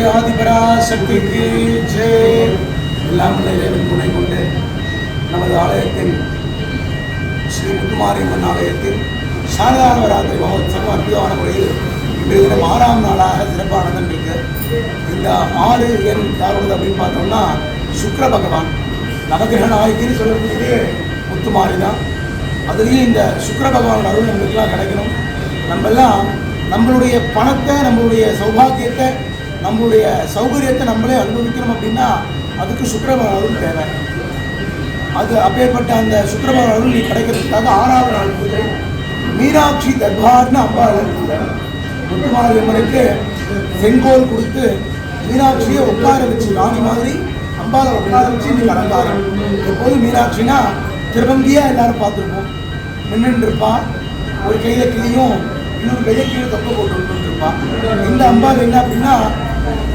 பராசக்திக்கு ஜெய் எல்லாம் உள்ள துணை கொண்டு நமது ஆலயத்தின் ஸ்ரீ முத்துமாரியம்மன் ஆலயத்தில் சாரதானவராத்திரி மகோத்சவம் அற்புதமான முறையில் இன்றைய தினம் ஆறாம் நாளாக சிறப்பாக நடந்திருக்கு இந்த ஆறு எண் யாரோடது அப்படின்னு பார்த்தோம்னா சுக்கர பகவான். நவகிரக நாயகின்னு சொல்லக்கூடியதே முத்துமாரி தான். அதுலேயும் இந்த சுக்கர பகவானோட அருள் நம்மளுக்கெல்லாம் கிடைக்கணும். நம்மெல்லாம் நம்மளுடைய பணத்தை நம்மளுடைய சௌபாகியத்தை நம்மளுடைய சௌகரியத்தை நம்மளே அனுபவிக்கணும் அப்படின்னா அதுக்கு சுக்கிர அருள் தேவை. அது அப்பேற்பட்ட அந்த சுக்கிரவார அருள் நீ கிடைக்கிறதுக்காக ஆறாவது நாள் பூஜை. மீனாட்சி தர்பார்னு அம்பாள் முத்துமாரி அம்மனுக்கு செங்கோல் கொடுத்து மீனாட்சியை உட்கார வச்சு ராணி மாதிரி அம்பாவை உட்கார வச்சு இன்னைக்கு அலங்காரம். எப்போதும் மீனாட்சினா திருவங்கியாக எல்லாரும் பார்த்துருப்போம். நின்றுட்டு ஒரு கையில் கிளியும் இன்னொரு கையை கீழே தப்பு போட்டு இருப்பான் இந்த அம்பாள் என்ன அப்படின்னா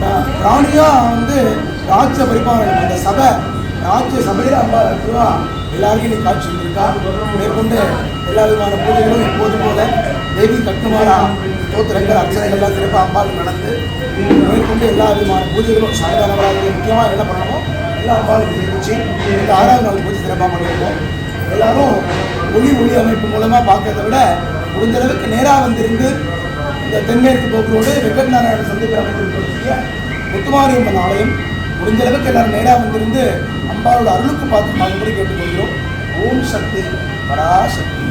ரா- ராணியா வந்து ராஜ்ய பரிபாலனம் அந்த சபை ராஜ்ய சபையில் அம்மா இருக்கிறா. எல்லாருக்கும் இன்னைக்கு காட்சி இருக்கா மேற்கொண்டு எல்லா விதமான பூஜைகளும் எப்போது போல தேவி கட்டுமாரா தோத்திரங்கள் அர்ச்சனைகள்லாம் சிறப்பாக அம்பாள் நடந்து மேற்கொண்டு எல்லா விதமான பூஜைகளும் சாயந்தர முக்கியமாக என்ன பண்ணணும் எல்லா அம்பாளுக்கு தெரிவிச்சு இந்த ஆறாவது நாள் பூஜை சிறப்பாக பண்ணியிருக்கோம் எல்லாரும் ஒளி ஒளி அமைப்பு மூலமாக பார்க்கறத விட முடிஞ்ச அளவுக்கு நேராக வந்திருந்து இந்த தென்மேற்கு போக்குரோடு வெங்கட் நாராயண சந்திப்பில் அமைந்திருக்கக்கூடிய முத்துமாரியம்மன் ஆலயம் முடிஞ்ச அளவுக்கு எல்லாரும் நேராக வந்திருந்து அம்பாவோட அருளுக்கு பார்த்து பார்க்கும்படி கேட்டுக்கொள்கிறோம். ஓம் சக்தி பராசக்தி